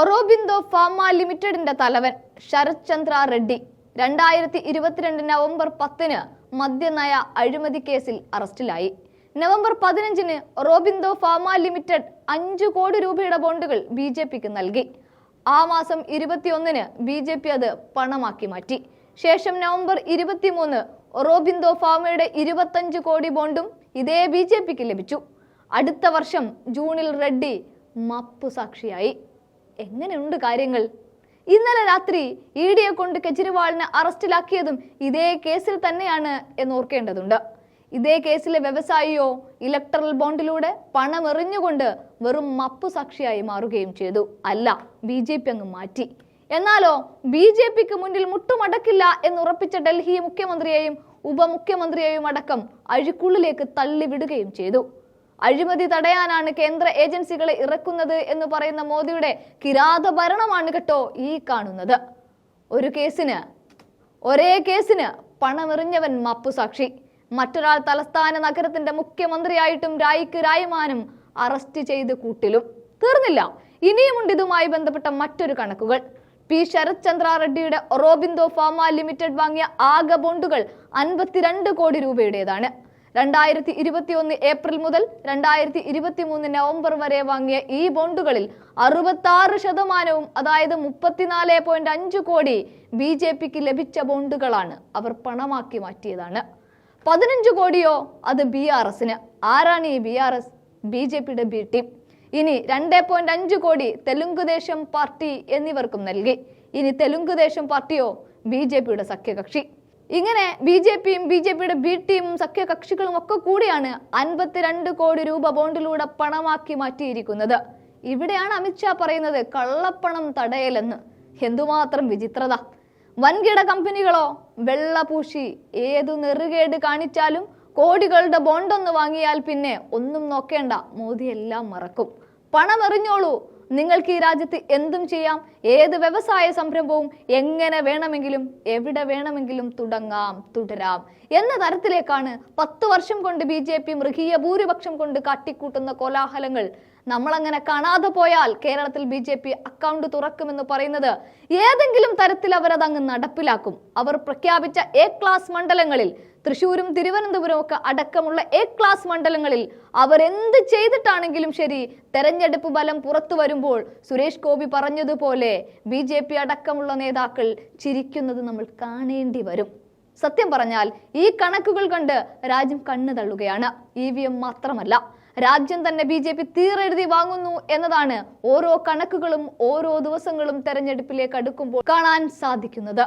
ഒറോബിന്ദോ pharma ലിമിറ്റഡിന്റെ തലവൻ ശരത് ചന്ദ്ര റെഡ്ഡി രണ്ടായിരത്തി ഇരുപത്തിരണ്ട് നവംബർ പത്തിന് മദ്യനയ അഴിമതി കേസിൽ അറസ്റ്റിലായി. നവംബർ പതിനഞ്ചിന് റോബിന്ദോ ഫാമ ലിമിറ്റഡ് അഞ്ചു കോടി രൂപയുടെ ബോണ്ടുകൾ ബി ജെ പിക്ക് നൽകി. ആ മാസം ഇരുപത്തിയൊന്നിന് ബി ജെ പി അത് പണമാക്കി മാറ്റി. ശേഷം നവംബർ ഇരുപത്തിമൂന്ന് റോബിന്ദോ ഫാമയുടെ ഇരുപത്തഞ്ച് കോടി ബോണ്ടും ഇതേ ബി ജെ പിക്ക് ലഭിച്ചു. അടുത്ത വർഷം ജൂണിൽ റെഡ്ഡി മപ്പു സാക്ഷിയായി. എങ്ങനെയുണ്ട് കാര്യങ്ങൾ? ഇന്നലെ രാത്രി ഇ ഡിയെ കൊണ്ട് കെജ്രിവാളിനെ അറസ്റ്റിലാക്കിയതും ഇതേ കേസിൽ തന്നെയാണ് എന്ന് ഓർക്കേണ്ടതുണ്ട്. ഇതേ കേസിലെ വ്യവസായിയോ ഇലക്ട്രൽ ബോണ്ടിലൂടെ പണം എറിഞ്ഞുകൊണ്ട് വെറും മപ്പു സാക്ഷിയായി മാറുകയും ചെയ്തു. അല്ല ബി ജെ പി അങ്ങ് മാറ്റി. എന്നാലോ ബി ജെ പിക്ക് മുന്നിൽ മുട്ടുമടക്കില്ല എന്ന് ഉറപ്പിച്ച ഡൽഹി മുഖ്യമന്ത്രിയെയും ഉപമുഖ്യമന്ത്രിയെയും അടക്കം അഴിക്കുള്ളിലേക്ക് തള്ളിവിടുകയും ചെയ്തു. അഴിമതി തടയാനാണ് കേന്ദ്ര ഏജൻസികളെ ഇറക്കുന്നത് എന്ന് പറയുന്ന മോദിയുടെ കിരാത ഭരണമാണ് കേട്ടോ ഈ കാണുന്നത്. ഒരു കേസിന് ഒരേ കേസിന് പണമെറിഞ്ഞവൻ മപ്പുസാക്ഷി മറ്റൊരാൾ തലസ്ഥാന നഗരത്തിന്റെ മുഖ്യമന്ത്രിയായിട്ടും രായിക്ക് രായമാനും അറസ്റ്റ് ചെയ്ത് കൂട്ടിലും. തീർന്നില്ല. ഇനിയുമുണ്ട് ഇതുമായി ബന്ധപ്പെട്ട മറ്റൊരു കണക്കുകൾ. പി. ശരത് ചന്ദ്ര റെഡ്ഡിയുടെ ഒറോബിന്ദോ ഫാമ ലിമിറ്റഡ് വാങ്ങിയ ആകെ ബോണ്ടുകൾ അൻപത്തിരണ്ട് കോടി രൂപയുടേതാണ്. രണ്ടായിരത്തി ഇരുപത്തി ഒന്ന് ഏപ്രിൽ മുതൽ രണ്ടായിരത്തി ഇരുപത്തി മൂന്ന് നവംബർ വരെ വാങ്ങിയ ഈ ബോണ്ടുകളിൽ അറുപത്തി ശതമാനവും അതായത് മുപ്പത്തിനാല് പോയിന്റ് അഞ്ച് കോടി ബി ജെ പിക്ക് ലഭിച്ച ബോണ്ടുകളാണ് അവർ പണമാക്കി മാറ്റിയതാണ്. പതിനഞ്ച് കോടിയോ അത് ബി ആർ എസിന്. ആരാണ് ഈ B R S? B J പിയുടെ ബി ടീം. ഇനി രണ്ട് പോയിന്റ് അഞ്ച് കോടി തെലുങ്കുദേശം പാർട്ടി എന്നിവർക്കും നൽകി. ഇനി തെലുങ്കുദേശം പാർട്ടിയോ ബി ജെ പിയുടെ സഖ്യകക്ഷി. ഇങ്ങനെ ബി ജെ പിയും ബി ജെ പിയുടെ ബി ടീമും സഖ്യകക്ഷികളും ഒക്കെ കൂടിയാണ് അൻപത്തിരണ്ട് കോടി രൂപ ബോണ്ടിലൂടെ പണമാക്കി മാറ്റിയിരിക്കുന്നത്. ഇവിടെയാണ് അമിത്ഷാ പറയുന്നത് കള്ളപ്പണം തടയലെന്ന്. എന്തുമാത്രം വിചിത്രത. വൻകിട കമ്പനികളോ വെള്ളപൂശി ഏതു നെറുകേട് കാണിച്ചാലും കോടികളുടെ ബോണ്ടൊന്ന് വാങ്ങിയാൽ പിന്നെ ഒന്നും നോക്കേണ്ട. മോദി എല്ലാം മറക്കും. പണം എറിഞ്ഞോളൂ നിങ്ങൾക്ക് ഈ രാജ്യത്ത് എന്തും ചെയ്യാം. ഏത് വ്യവസായ സംരംഭവും എങ്ങനെ വേണമെങ്കിലും എവിടെ വേണമെങ്കിലും തുടങ്ങാം തുടരാം. എന്ന തരത്തിലേക്കാണ് പത്ത് വർഷം കൊണ്ട് ബി ജെ പി മൃഗീയ ഭൂരിപക്ഷം കൊണ്ട് കാട്ടിക്കൂട്ടുന്ന കോലാഹലങ്ങൾ. നമ്മളങ്ങനെ കാണാതെ പോയാൽ കേരളത്തിൽ ബി ജെ പി അക്കൗണ്ട് തുറക്കുമെന്ന് പറയുന്നത് ഏതെങ്കിലും തരത്തിൽ അവരതങ്ങ് നടപ്പിലാക്കും. അവർ പ്രഖ്യാപിച്ച എ ക്ലാസ് മണ്ഡലങ്ങളിൽ തൃശൂരും തിരുവനന്തപുരവും ഒക്കെ അടക്കമുള്ള എ ക്ലാസ് മണ്ഡലങ്ങളിൽ അവർ എന്ത് ചെയ്തിട്ടാണെങ്കിലും ശരി തെരഞ്ഞെടുപ്പ് ഫലം പുറത്തു വരുമ്പോൾ സുരേഷ് ഗോപി പറഞ്ഞതുപോലെ ബി ജെ പി അടക്കമുള്ള നേതാക്കൾ ചിരിക്കുന്നത് നമ്മൾ കാണേണ്ടി വരും. സത്യം പറഞ്ഞാൽ ഈ കണക്കുകൾ കണ്ട് രാജ്യം കണ്ണു തള്ളുകയാണ്. ഇ വി എം മാത്രമല്ല രാജ്യം തന്നെ ബി ജെ പി തീരെഴുതി വാങ്ങുന്നു എന്നതാണ് ഓരോ കണക്കുകളും ഓരോ ദിവസങ്ങളും തെരഞ്ഞെടുപ്പിലേക്ക് അടുക്കുമ്പോൾ കാണാൻ സാധിക്കുന്നത്.